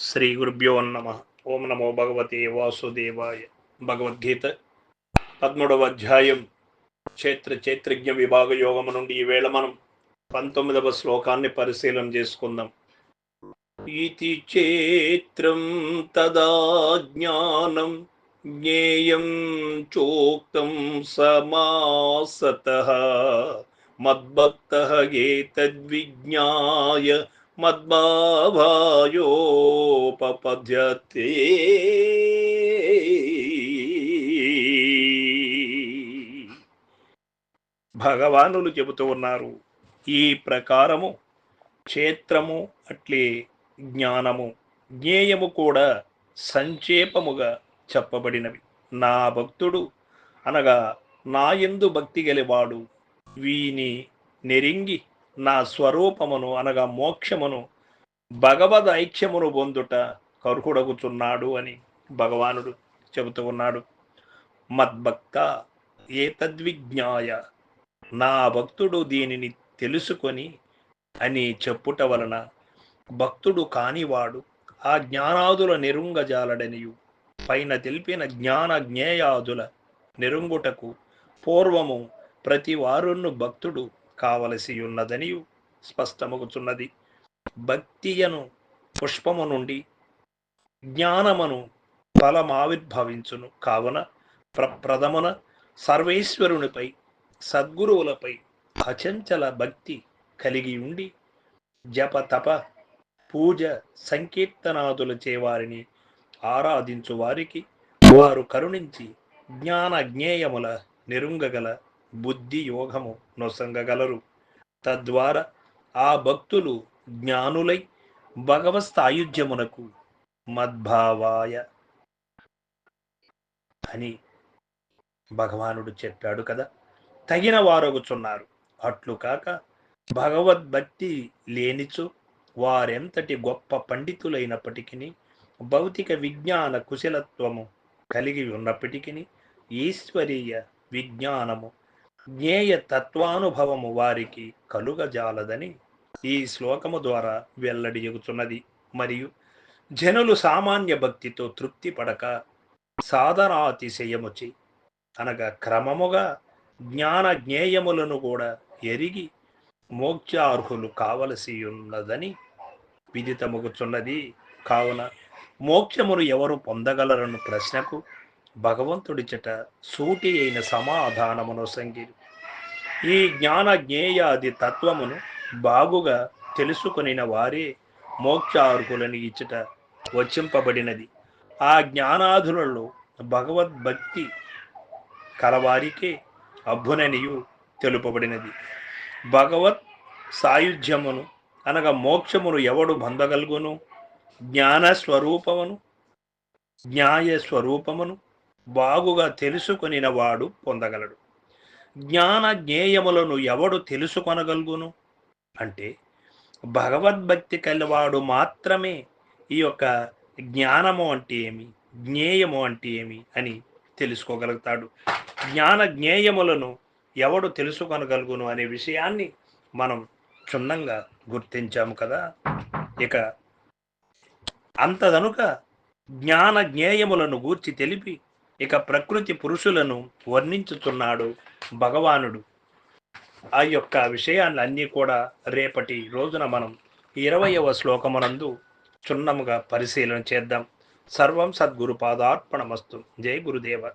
శ్రీ గురుభ్యో నమ. ఓం నమో భగవతే వాసుదేవాయ. భగవద్గీత పదమూడవ అధ్యాయం. క్షేత్ర చైత్రజ్ఞ విభాగ యోగము నుండి ఈవేళ మనం పంతొమ్మిదవ శ్లోకాన్ని పరిశీలన చేసుకుందాం. ఇది చేత్రం తదా జ్ఞానం జ్ఞేయం చోక్తం సమాసత. మద్భక్త ఏతద్విజ్ఞాయ మద్భావాయోపపద్యతే భగవానులు చెబుతూ ఉన్నారు ఈ ప్రకారము క్షేత్రము అట్లే జ్ఞానము జ్ఞేయము కూడా సంక్షేపముగా చెప్పబడినవి. నా భక్తుడు అనగా నాయందు భక్తి గలివాడు వీని నెరింగి నా స్వరూపమును అనగా మోక్షమును భగవద్ ఐక్యమును పొందుట కరుకుడగుతున్నాడు అని భగవానుడు చెబుతూ ఉన్నాడు. మద్భక్త తద్విజ్ఞాయ నా భక్తుడు దీనిని తెలుసుకొని అని చెప్పుట వలన భక్తుడు కానివాడు ఆ జ్ఞానాదుల నిరుంగజాలడనియు. పైన తెలిపిన జ్ఞాన జ్ఞేయాదుల నిరుంగుటకు పూర్వము ప్రతి వారును భక్తుడు కావలసి ఉన్నదని స్పష్టమగుచున్నది. భక్తియను పుష్పము నుండి జ్ఞానమును ఫలమావిర్భవించును. కావున ప్రప్రథమున సర్వేశ్వరునిపై సద్గురువులపై అచంచల భక్తి కలిగి ఉండి జప తప పూజ సంకీర్తనాదుల చేవారిని ఆరాధించు వారికి వారు కరుణించి జ్ఞాన జ్ఞేయముల నిరుంగగల బుద్ధి యోగము నొసంగగలరు. తద్వారా ఆ భక్తులు జ్ఞానులై భగవస్థాయుధ్యమునకు మద్భావాయ అని భగవానుడు చెప్పాడు కదా. తగిన వారొగుచున్నారు. అట్లు కాక భగవద్భక్తి లేనిచో వారెంతటి గొప్ప పండితులైనప్పటికీ భౌతిక విజ్ఞాన కుశలత్వము కలిగి ఉన్నప్పటికీ ఈశ్వరీయ విజ్ఞానము జ్ఞేయ తత్వానుభవము వారికి కలుగజాలదని ఈ శ్లోకము ద్వారా వెల్లడియుచున్నది మరియు జనులు సామాన్య భక్తితో తృప్తి పడక సాధనాతిశయముచి అనగా క్రమముగా జ్ఞాన జ్ఞేయములను కూడా ఎరిగి మోక్షార్హులు కావలసి ఉన్నదని విదితముగుచున్నది. కావున మోక్షమును ఎవరు పొందగలరను ప్రశ్నకు భగవంతుడిచట సూటి అయిన సమాధానమును సంగిరి ఈ జ్ఞాన జ్ఞేయాది తత్వమును బాగుగా తెలుసుకొనిన వారే మోక్షార్హులని ఇచ్చట వచ్చింపబడినది ఆ జ్ఞానాధులలో భగవద్భక్తి కలవారికే అభుననియు తెలుపబడినది. భగవత్ సాయుధ్యమును అనగా మోక్షమును ఎవడు పొందగలుగును జ్ఞాన స్వరూపమును జ్ఞాయ స్వరూపమును బాగుగా తెలుసుకొనిన వాడు పొందగలడు. జ్ఞాన జ్ఞేయములను ఎవడు తెలుసుకొనగలుగును? అంటే భగవద్భక్తి కలివాడు మాత్రమే ఈ యొక్క జ్ఞానము అంటే ఏమి? జ్ఞేయము అంటే ఏమి? అని తెలుసుకోగలుగుతాడు. జ్ఞాన జ్ఞేయములను ఎవడు తెలుసుకొనగలుగును అనే విషయాన్ని మనం క్షుణ్ణంగా గుర్తించాము కదా. ఇక అంతదనుక జ్ఞాన జ్ఞేయములను గూర్చి తెలిపి ఇక ప్రకృతి పురుషులను వర్ణించుతున్నాడు భగవానుడు. ఆ యొక్క విషయాలన్నీ కూడా రేపటి రోజున మనం ఇరవయవ శ్లోకమునందు చున్నముగా పరిశీలన చేద్దాం. సర్వం సద్గురు పాదార్పణమస్తు. జై గురుదేవ.